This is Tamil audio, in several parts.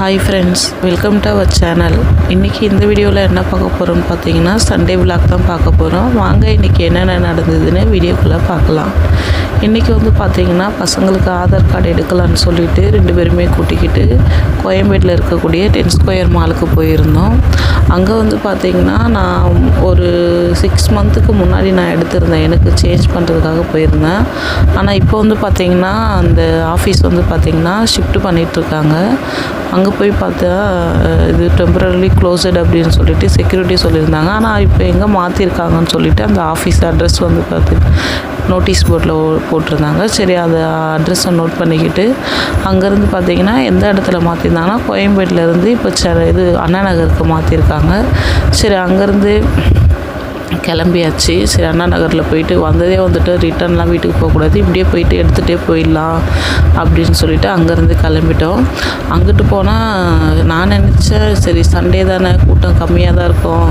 Hi friends welcome to our channel இன்றைக்கி இந்த வீடியோவில் என்ன பார்க்க போகிறோம்னு பார்த்தீங்கன்னா சண்டே விளாக் தான் பார்க்க போகிறோம் வாங்க இன்றைக்கி என்னென்ன நடந்ததுன்னு வீடியோக்குள்ளே பார்க்கலாம். இன்றைக்கி வந்து பார்த்தீங்கன்னா பசங்களுக்கு ஆதார் கார்டு எடுக்கலான்னு சொல்லிட்டு ரெண்டு பேருமே கூட்டிக்கிட்டு கோயம்பேட்டில் இருக்கக்கூடிய டென் ஸ்கொயர் மாலுக்கு போயிருந்தோம். அங்கே வந்து பார்த்திங்கன்னா நான் ஒரு சிக்ஸ் மந்த்துக்கு முன்னாடி நான் எடுத்திருந்தேன். எனக்கு சேஞ்ச் பண்ணுறதுக்காக போயிருந்தேன். ஆனால் இப்போ வந்து பார்த்தீங்கன்னா அந்த ஆஃபீஸ் வந்து பார்த்தீங்கன்னா ஷிஃப்ட் பண்ணிகிட்ருக்காங்க அங்கே போய் பார்த்தா இது டெம்பரரி க்ளோஸ்டு அப்படின்னு சொல்லிட்டு செக்யூரிட்டி சொல்லியிருந்தாங்க. ஆனால் இப்போ எங்கே மாற்றிருக்காங்கன்னு சொல்லிட்டு அந்த ஆஃபீஸ் அட்ரஸ் வந்து பார்த்து நோட்டீஸ் போர்டில் போட்டிருந்தாங்க. சரி அந்த அட்ரஸை நோட் பண்ணிக்கிட்டு அங்கேருந்து பார்த்தீங்கன்னா எந்த இடத்துல மாற்றிருந்தாங்கன்னா கோயம்பேட்டிலேருந்து இப்போ ச இது அண்ணா நகருக்கு மாற்றிருக்காங்க சரி அங்கேருந்து கிளம்பியாச்சு. சரி அண்ணா நகரில் போயிட்டு வந்ததே வந்துட்டு ரிட்டர்ன்லாம் வீட்டுக்கு போகக்கூடாது. இப்படியே போயிட்டு எடுத்துகிட்டே போயிடலாம் அப்படின்னு சொல்லிட்டு அங்கேருந்து கிளம்பிட்டோம். அங்கிட்டு போனால் நான் நினச்சேன் சரி சண்டே தானே கூட்டம் கம்மியாக தான் இருக்கும்.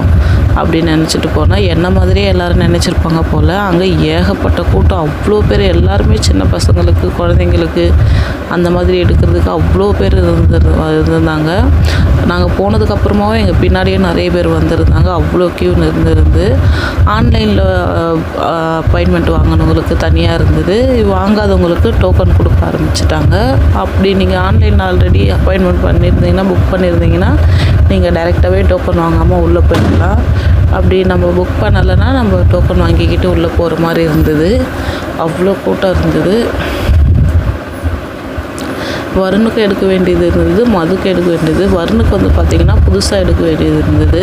அப்படின்னு நினச்சிட்டு போனால் என்ன மாதிரியே எல்லோரும் நினச்சிருப்பாங்க போல். அங்கே ஏகப்பட்ட கூட்டம். அவ்வளோ பேர் எல்லாருமே சின்ன பசங்களுக்கு குழந்தைங்களுக்கு அந்த மாதிரி எடுக்கிறதுக்கு அவ்வளோ பேர் இருந்து இருந்திருந்தாங்க. நாங்கள் போனதுக்கப்புறமாவும் எங்கள் பின்னாடியே நிறைய பேர் வந்திருந்தாங்க. அவ்வளோ கியூ இருந்திருந்து ஆன்லைனில் அப்பாயின்மெண்ட் வாங்கினவங்களுக்கு தனியாக இருந்தது. வாங்காதவங்களுக்கு டோக்கன் கொடுக்க ஆரம்பிச்சிட்டாங்க. அப்படி நீங்கள் ஆன்லைனில் ஆல்ரெடி அப்பாயின்மெண்ட் பண்ணியிருந்தீங்கன்னா புக் பண்ணியிருந்தீங்கன்னா நீங்கள் டைரெக்டாகவே டோக்கன் வாங்காமல் உள்ளே போயிடலாம். அப்படி நம்ம புக் பண்ணலைன்னா நம்ம டோக்கன் வாங்கிக்கிட்டு உள்ளே போகிற மாதிரி இருந்தது. அவ்வளோ கூட்டம் இருந்தது. வருணுக்கு எடுக்க வேண்டியது இருந்தது மதுக்கு எடுக்க வேண்டியது. வருணுக்கு வந்து பார்த்திங்கன்னா புதுசாக எடுக்க வேண்டியது இருந்தது.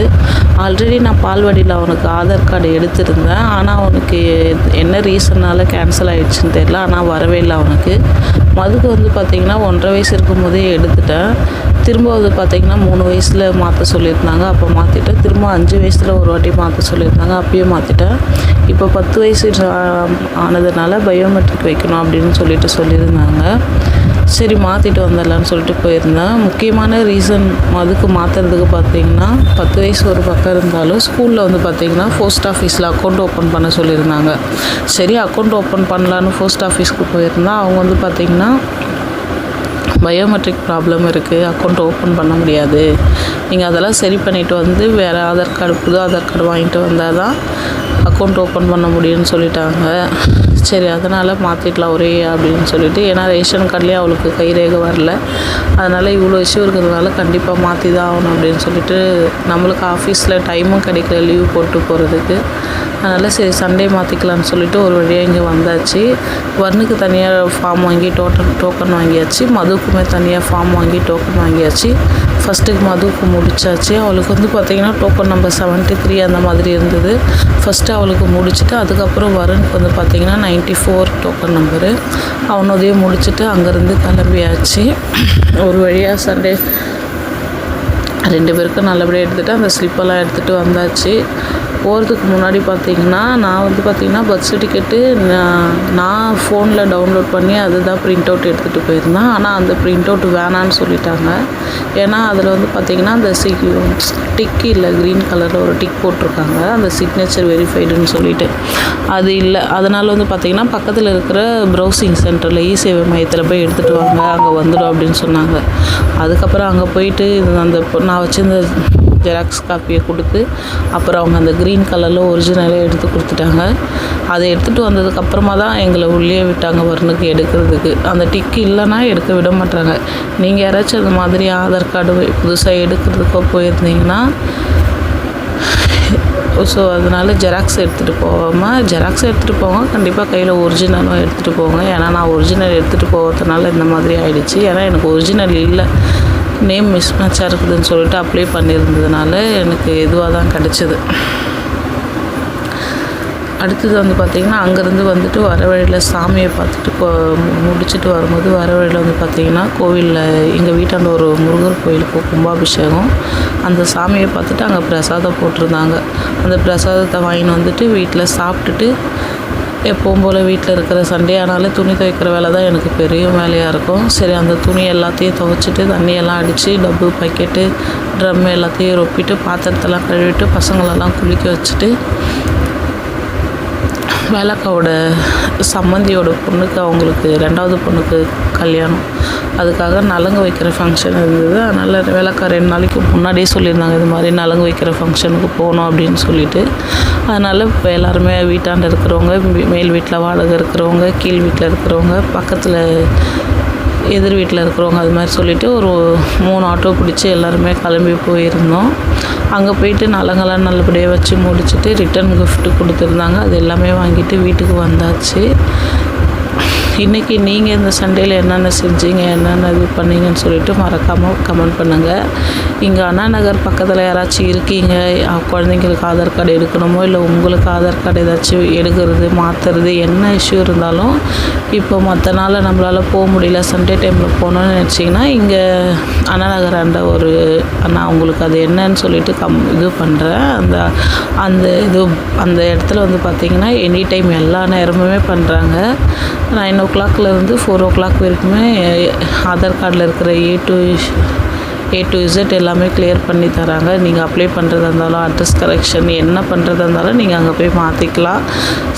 ஆல்ரெடி நான் பால்வாடியில் அவனுக்கு ஆதார் கார்டு எடுத்திருந்தேன். ஆனால் அவனுக்கு என்ன ரீசனால் கேன்சல் ஆகிடுச்சின்னு தெரியல. ஆனால் வரவே இல்லை அவனுக்கு. மதுக்கு வந்து பார்த்திங்கன்னா ஒன்றரை வயசு இருக்கும்போதே எடுத்துட்டேன். திரும்ப வந்து பார்த்திங்கன்னா மூணு வயசில் மாற்ற சொல்லியிருந்தாங்க. அப்போ மாற்றிட்டேன் திரும்ப அஞ்சு வயசில் ஒரு வாட்டி மாற்ற சொல்லியிருந்தாங்க. அப்பயும் மாற்றிட்டேன் இப்போ பத்து வயசு ஆனதுனால பயோமெட்ரிக் வைக்கணும் அப்படின்னு சொல்லிட்டு சொல்லியிருந்தாங்க. சரி மாற்றிட்டு வந்துடலான்னு சொல்லிட்டு போயிருந்தேன். முக்கியமான ரீசன் அதுக்கு மாற்றுறதுக்கு பார்த்தீங்கன்னா பத்து வயசு ஒரு பக்கம் இருந்தாலும் ஸ்கூலில் வந்து பார்த்தீங்கன்னா போஸ்ட் ஆஃபீஸில் அக்கௌண்ட் ஓப்பன் பண்ண சொல்லியிருந்தாங்க. சரி அக்கௌண்ட் ஓப்பன் பண்ணலான்னு போஸ்ட் ஆஃபீஸ்க்கு போயிருந்தேன். அவங்க வந்து பார்த்திங்கன்னா பயோமெட்ரிக் ப்ராப்ளம் இருக்குது அக்கௌண்ட் ஓப்பன் பண்ண முடியாது. நீங்கள் அதெல்லாம் சரி பண்ணிவிட்டு வந்து வேறு ஆதார் கார்டு புது ஆதார் கார்டு வாங்கிட்டு வந்தால் தான் அக்கௌண்ட் ஓப்பன் பண்ண முடியும்னு சொல்லிட்டாங்க. சரி அதனால் மாற்றிடலாம் ஒரே அப்படின்னு சொல்லிட்டு. ஏன்னா ரேஷன் கார்ட்லேயே அவளுக்கு கைரேகை வரல. அதனால் இவ்வளோ இஷ்யூ இருக்கிறதுனால கண்டிப்பாக மாற்றி தான் ஆகணும் அப்படின்னு சொல்லிட்டு நம்மளுக்கு ஆஃபீஸில் டைமும் கிடைக்கல லீவ் போட்டு போகிறதுக்கு அதனால் சரி சண்டே மாற்றிக்கலாம்னு சொல்லிட்டு ஒரு வழியாக இங்கே வந்தாச்சு. வர்ணுக்கு தனியாக ஃபார்ம் வாங்கி டோட்டன் டோக்கன் வாங்கியாச்சு. மதுக்குமே தனியாக ஃபார்ம் வாங்கி டோக்கன் வாங்கியாச்சு. ஃபஸ்ட்டுக்கு மதுவுக்கு முடிச்சாச்சு. அவளுக்கு வந்து பார்த்திங்கன்னா டோக்கன் நம்பர் செவன்ட்டி த்ரீ அந்த மாதிரி இருந்தது. ஃபஸ்ட்டு அவளுக்கு முடிச்சுட்டு அதுக்கப்புறம் வருணுக்கு வந்து பார்த்திங்கன்னா நைன்ட்டி ஃபோர் டோக்கன் நம்பரு அவனோதையும் முடிச்சுட்டு அங்கேருந்து கிளம்பியாச்சு. ஒரு வழியாக சண்டே ரெண்டு பேருக்கும் நல்லபடியாக எடுத்துகிட்டு அந்த ஸ்லிப்பெல்லாம் எடுத்துகிட்டு வந்தாச்சு. போகிறதுக்கு முன்னாடி பார்த்தீங்கன்னா நான் வந்து பார்த்தீங்கன்னா பர்த் சர்டிஃபிகேட்டு நான் நான் ஃபோனில் டவுன்லோட் பண்ணி அதுதான் பிரிண்ட் அவுட் எடுத்துகிட்டு போயிருந்தேன். ஆனால் அந்த ப்ரிண்ட் அவுட் வேணான்னு சொல்லிட்டாங்க. ஏன்னா அதில் வந்து பார்த்தீங்கன்னா அந்த சிக் டிக் இல்லை க்ரீன் கலரில் ஒரு டிக் போட்டிருக்காங்க. அந்த சிக்னேச்சர் வெரிஃபைடுன்னு சொல்லிட்டு. அது இல்லை. அதனால் வந்து பார்த்திங்கன்னா பக்கத்தில் இருக்கிற ப்ரௌசிங் சென்டரில் இ சேவை மையத்தில் போய் எடுத்துகிட்டு வாங்க. அங்கே வந்துடும் அப்படின்னு சொன்னாங்க. அதுக்கப்புறம் அங்கே போயிட்டு இது அந்த பொ- நான் வச்சிருந்த ஜெராக்ஸ் காப்பியை கொடுத்து அப்புறம் அவங்க அந்த க்ரீன் கலரில் ஒரிஜினலே எடுத்து கொடுத்துட்டாங்க. அதை எடுத்துகிட்டு வந்ததுக்கப்புறமா தான் எங்களை உள்ளே விட்டாங்க வரணுக்கு எடுக்கிறதுக்கு. அந்த டிக்கு இல்லைன்னா எடுக்க விட மாட்டாங்க. நீங்கள் யாராச்சும் அந்த மாதிரி ஆதார் கார்டு புதுசாக எடுக்கிறதுக்கோ போயிருந்தீங்கன்னா ஸோ அதனால் ஜெராக்ஸ் எடுத்துகிட்டு போகாமல் ஜெராக்ஸ் எடுத்துகிட்டு போங்க. கண்டிப்பாக கையில் ஒரிஜினலும் எடுத்துகிட்டு போங்க. ஏன்னா நான் ஒரிஜினல் எடுத்துகிட்டு போகிறதுனால இந்த மாதிரி ஆயிடுச்சு. ஏன்னா எனக்கு ஒரிஜினல் இல்லை. நேம் மிஸ் மேட்சாக இருக்குதுன்னு சொல்லிட்டு அப்ளை பண்ணியிருந்ததுனால எனக்கு இதுவாக தான் கிடச்சிது. அடுத்தது வந்து பார்த்திங்கன்னா அங்கேருந்து வந்துட்டு வர வழியில் சாமியை பார்த்துட்டு கொ- முடிச்சுட்டு வரும்போது வர வழியில் வந்து பார்த்திங்கன்னா கோவிலில் எங்கள் வீட்டாண்ட ஒரு முருகர் கோயிலுக்கு கும்பாபிஷேகம். அந்த சாமியை பார்த்துட்டு அங்கே பிரசாதம் போட்டிருந்தாங்க. அந்த பிரசாதத்தை வாங்கின்னு வந்துட்டு வீட்டில் சாப்பிட்டுட்டு எப்பவும் போல் வீட்டில் இருக்கிற சண்டே ஆனாலே துணி துவைக்கிற வேலை தான் எனக்கு பெரிய வேலையாக இருக்கும். சரி அந்த துணி எல்லாத்தையும் துவைச்சிட்டு தண்ணியெல்லாம் அடித்து டப்பு பக்கெட்டு ட்ரம் எல்லாத்தையும் ரொப்பிட்டு பாத்திரத்தெல்லாம் கழுவிட்டு பசங்களெல்லாம் குளிக்க வச்சுட்டு வேலைக்காவோட சம்மந்தியோட பொண்ணுக்கு அவங்களுக்கு ரெண்டாவது பொண்ணுக்கு கல்யாணம். அதுக்காக நலங்கு வைக்கிற ஃபங்க்ஷன் இருந்தது. அதனால் வேலைக்கா ரெண்டு நாளைக்கு முன்னாடியே சொல்லியிருந்தாங்க இது மாதிரி நலங்கு வைக்கிற ஃபங்க்ஷனுக்கு போகணும் அப்படின்னு சொல்லிட்டு. அதனால் இப்போ எல்லாருமே வீட்டாண்ட இருக்கிறவங்க மேல் வீட்டில் வாடகை இருக்கிறவங்க கீழ் வீட்டில் இருக்கிறவங்க பக்கத்தில் எதிர் வீட்டில் இருக்கிறவங்க அது மாதிரி சொல்லிவிட்டு ஒரு மூணு ஆட்டோ பிடிச்சி எல்லாருமே கிளம்பி போயிருந்தோம். அங்கே போயிட்டு நலங்கெல்லாம் நல்லபடியாக வச்சு முடிச்சுட்டு ரிட்டர்ன் கிஃப்ட்டு கொடுத்துருந்தாங்க. அது எல்லாமே வாங்கிட்டு வீட்டுக்கு வந்தாச்சு. இன்றைக்கி நீங்கள் இந்த சண்டேயில் என்னென்ன செஞ்சீங்க என்னென்ன இது பண்ணீங்கன்னு சொல்லிட்டு மறக்காமல் கமெண்ட் பண்ணுங்கள் இங்கே அண்ணா நகர் பக்கத்தில் யாராச்சும் இருக்கீங்க குழந்தைங்களுக்கு ஆதார் கார்டு எடுக்கணுமோ இல்லை உங்களுக்கு ஆதார் கார்டு ஏதாச்சும் எடுக்கிறது மாற்றுறது என்ன இஷ்யூ இருந்தாலும் இப்போ மற்ற நாளில் நம்மளால் போக முடியல சண்டே டைமில் போகணுன்னு நினச்சிங்கன்னா இங்கே அண்ணா நகர் அண்ட ஒரு அண்ணா உங்களுக்கு அது என்னன்னு சொல்லிட்டு கம் இது பண்ணுறேன் அந்த அந்த இது அந்த இடத்துல வந்து பார்த்திங்கன்னா எனி டைம் எல்லா நேரமுமே பண்ணுறாங்க நான் இன்னும் ஓ கிளாக்லேருந்து ஃபோர் ஓ கிளாக் வரைக்குமே ஆதார் கார்டில் இருக்கிற A to A to Z எல்லாமே கிளியர் பண்ணி தராங்க. நீங்கள் அப்ளை பண்ணுறதா இருந்தாலும் அட்ரஸ் கரெக்ஷன் என்ன பண்ணுறதா இருந்தாலும் நீங்கள் அங்கே போய் மாற்றிக்கலாம்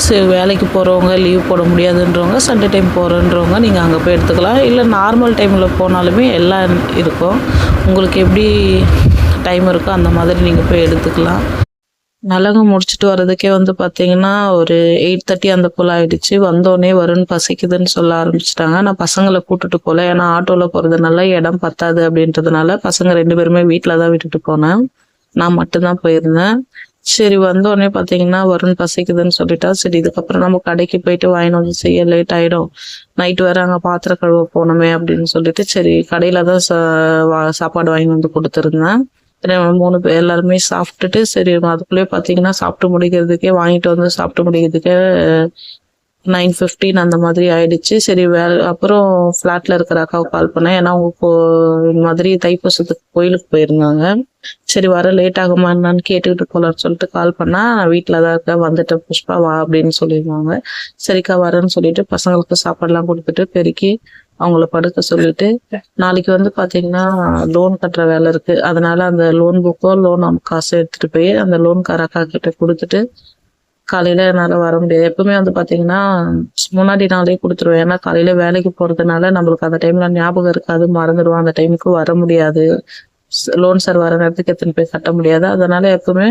சரி வேலைக்கு போகிறவங்க லீவ் போட முடியாதுன்றவங்க சண்டே டைம் போகிறன்றவங்க நீங்கள் அங்கே போய் எடுத்துக்கலாம். இல்லை நார்மல் டைமில் போனாலுமே எல்லாம் இருக்கும். உங்களுக்கு எப்படி டைம் இருக்கோ அந்த மாதிரி நீங்கள் போய் எடுத்துக்கலாம். நலங்கு முடிச்சுட்டு வர்றதுக்கே வந்து பார்த்தீங்கன்னா ஒரு எயிட் தேர்ட்டி அந்த போல் ஆயிடுச்சு. வந்தோடனே வருண் பசிக்குதுன்னு சொல்ல ஆரம்பிச்சிட்டாங்க. நான் பசங்களை கூட்டுட்டு போகல ஏன்னா ஆட்டோவில் போகிறதுனால இடம் பத்தாது அப்படின்றதுனால பசங்க ரெண்டு பேருமே வீட்டில் தான் விட்டுட்டு போனேன். நான் மட்டும்தான் போயிருந்தேன். சரி வந்தோடனே பார்த்தீங்கன்னா வருண் பசிக்குதுன்னு சொல்லிட்டா சரி இதுக்கப்புறம் நம்ம கடைக்கு போயிட்டு வாங்கினோம் வந்து செய்ய லேட் ஆகிடும் நைட்டு வேற அங்கே பாத்திரம் கழுவ போகணுமே அப்படின்னு சொல்லிட்டு சரி கடையில் தான் வா- சாப்பாடு வாங்கி வந்து கொடுத்துருந்தேன். மூணு பேர் எல்லாருமே சாப்பிட்டுட்டு சரி அதுக்குள்ளேயே பார்த்தீங்கன்னா சாப்பிட்டு முடிக்கிறதுக்கே வாங்கிட்டு வந்து சாப்பிட்டு முடிக்கிறதுக்கே நைன் ஃபிஃப்டீன் அந்த மாதிரி ஆயிடுச்சு. சரி வேற அப்புறம் ஃப்ளாட்ல இருக்கிற அக்காவுக்கு கால் பண்ணேன். ஏன்னா அவங்க இந்த மாதிரி தைப்பூசத்துக்கு கோயிலுக்கு போயிருந்தாங்க. சரி வர லேட் ஆகுமா என்னன்னு கேட்டுக்கிட்டு போலான்னு சொல்லிட்டு கால் பண்ணா நான் வீட்டில் தான் இருக்கேன். வந்துட்டேன் புஷ்பா வா அப்படின்னு சொல்லியிருந்தாங்க. சரிக்கா வரேன்னு சொல்லிட்டு பசங்களுக்கு சாப்பாடுலாம் கொடுத்துட்டு பெருக்கி அவங்கள படுக்க சொல்லிட்டு நாளைக்கு வந்து பாத்தீங்கன்னா லோன் கட்டுற வேலை இருக்கு. அதனால அந்த லோன் புக்கோ லோன் காசு எடுத்துட்டு போய் அந்த லோன்கார அக்கா கிட்ட கொடுத்துட்டு காலையில என்னால வர முடியாது. எப்பவுமே வந்து பாத்தீங்கன்னா முன்னாடி நாளே கொடுத்துருவேன். ஏன்னா காலையில வேலைக்கு போறதுனால நம்மளுக்கு அந்த டைம்ல ஞாபகம் இருக்காது. மறந்துடுவோம். அந்த டைமுக்கு வர முடியாது. லோன் சார் வர நேரத்துக்கு எத்தனை போய் கட்ட முடியாது. அதனால எப்பவுமே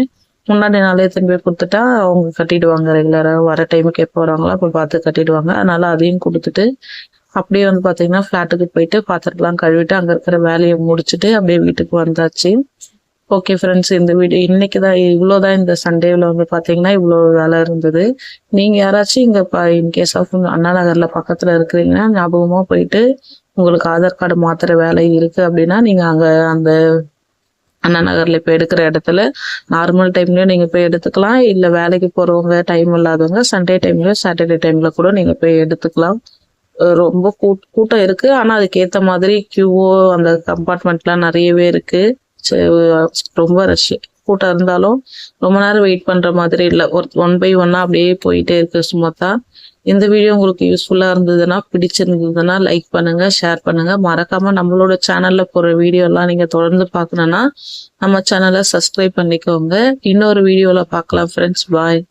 முன்னாடி நாளே எத்தனை போய் கொடுத்துட்டா அவங்க கட்டிடுவாங்க. ரெகுலரா வர டைமுக்கு எப்போ வராங்களோ அப்போ பார்த்து கட்டிடுவாங்க. அதனால அதையும் கொடுத்துட்டு அப்படியே வந்து பார்த்தீங்கன்னா ஃப்ளாட்டுக்கு போயிட்டு பாத்திரத்தெல்லாம் கழுவிட்டு அங்கே இருக்கிற வேலையை முடிச்சுட்டு அப்படியே வீட்டுக்கு வந்தாச்சு. ஓகே ஃப்ரெண்ட்ஸ் இந்த வீடியோ இன்னைக்கு தான் இவ்வளோ தான் இந்த சண்டேவில் வந்து பார்த்தீங்கன்னா இவ்வளோ வேலை இருந்தது. நீங்கள் யாராச்சும் இங்கே இன்கேஸ் ஆஃப் அண்ணா நகரில் பக்கத்தில் இருக்கிறீங்கன்னா ஞாபகமாக போயிட்டு உங்களுக்கு ஆதார் கார்டு மாத்துற வேலை இருக்கு அப்படின்னா நீங்கள் அங்கே அந்த அண்ணா நகரில் இப்போ எடுக்கிற இடத்துல நார்மல் டைம்லேயும் நீங்கள் போய் எடுத்துக்கலாம். இல்லை வேலைக்கு போகிறவங்க டைம் இல்லாதவங்க சண்டே டைம்ல சாட்டர்டே டைமில் கூட நீங்கள் போய் எடுத்துக்கலாம். ரொம்ப கூட்- கூட்டம் இருக்கு. ஆனா அதுக்கு ஏத்த மாதிரி கியூஓ அந்த கம்பார்ட்மெண்ட்லாம் நிறையவே இருக்கு. ரொம்ப ரஷ் கூட்டம் இருந்தாலும் ரொம்ப நேரம் வெயிட் பண்ற மாதிரி இல்லை. ஒரு ஒன் பை ஒன்னா அப்படியே போயிட்டே இருக்கு சுமத்தா இந்த வீடியோ உங்களுக்கு யூஸ்ஃபுல்லா இருந்ததுன்னா பிடிச்சிருந்ததுன்னா லைக் பண்ணுங்க ஷேர் பண்ணுங்க. மறக்காம நம்மளோட சேனல்ல போற வீடியோ எல்லாம் நீங்க தொடர்ந்து பார்க்கணும்னா நம்ம சேனலை சப்ஸ்கிரைப் பண்ணிக்கோங்க. இன்னொரு வீடியோல பார்க்கலாம் ஃப்ரெண்ட்ஸ் பாய்